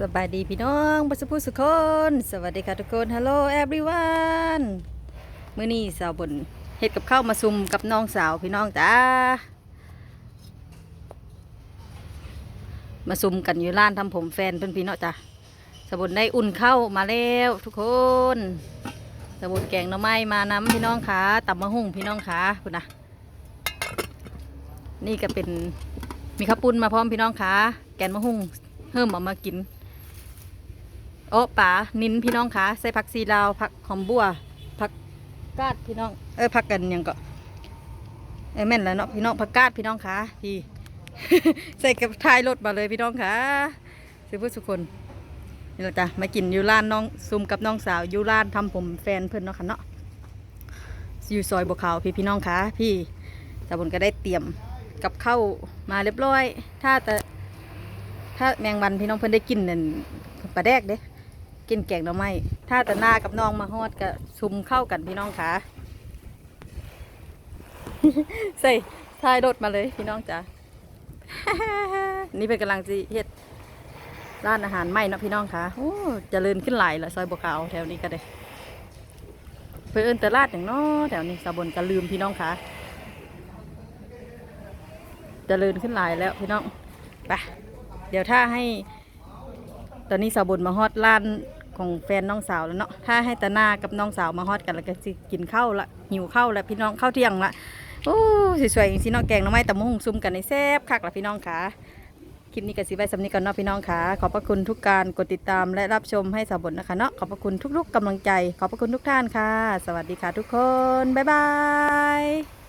สบายดีพี่น้องบัสพูสุคน สวัสดีค่ะทุกคน ฮัลโหล everyone มื้อนี้สาวบนเฮ็ดกับข้าวมาซุ่มกับน้องสาวพี่น้องจ้า มาซุ่มกันอยู่ร้านทำผมแฟนเพื่อนพี่เนาะจ้าสาวบนได้อุ่นข้าวมาแล้วทุกคนสาวบนแกงหน่อไม้มาน้ำพี่น้องขาตับมะฮุ่งพี่น้องขาคุณนะนี่ก็เป็นมีข้าวปุ้นมาพร้อมพี่น้องขาแกนมะฮุ่งเพิ่มออกมากิน โอ้ป๋านินพี่น้องคะใส่ผักซีลาวผักหอมบัวผักกาดพี่น้องเอ้ยผักกันยังก็เอ้ยแม่นแล้วเนาะพี่น้องผักกาดพี่น้องคะพี่ใส่กับท้ายรถมาเลยพี่น้องคะซื้อเพื่อทุคนนี่แหละจ้ะมากินยูร้านน้องซุมกับน้องสาวยูร้านทำผมแฟนเพื่อนเนาะค่ะเนาะอยู่ซอยบัวขาวพี่พี่น้องคะพี่ตาบนก็ได้เตรียมกับข้าวมาเรียบร้อย ถ้าแต่ถ้าแมงวันพี่น้องเพิ่อนได้กินนั่นปลาแดกเด้ กินแกงหน่อไม้ถ้าแต่หน้ากับน้องมาฮอดก็ชุมเข้ากันพี่น้องขาใส่ท้ายรถมาเลยพี่น้องจ๋านี่เป็นกำลังสิเฮ็ดร้านอาหารใหม่เนาะพี่น้องคะโอ้จเจริญขึ้นหลายละซอยบัวขาวแถวนี้ก็ได้เพื่อเอินแต่ลาดอย่างเน้อแถวนี้สาบนก็ลืมพี่น้องคะเจริญขึ้นหลายแล้วพี่น้องไปเดี๋ยวถ้าให้ ตอนนี้สาวบุญมาฮอดร้านของแฟนน้องสาวแล้วเนาะ ถ้าให้ตาหน้ากับน้องสาวมาฮอดกันแล้วก็สิกินข้าวละหิวข้าวแล้วพี่น้องข้าวเที่ยงละโอ้สวยๆอย่างที่น้องแกงน้องไม้ตะมุงซุ่มกันในแซ่บคักละพี่น้องค่ะคลิปนี้ก็สิไว้สำนีก่อนเนาะพี่น้องค่ะ ขอบพระคุณทุกการกดติดตามและรับชมให้สาวบุญนะคะเนาะ ขอบพระคุณทุกๆกำลังใจ ขอบพระคุณทุกท่านค่ะ สวัสดีค่ะทุกคน บ๊ายบาย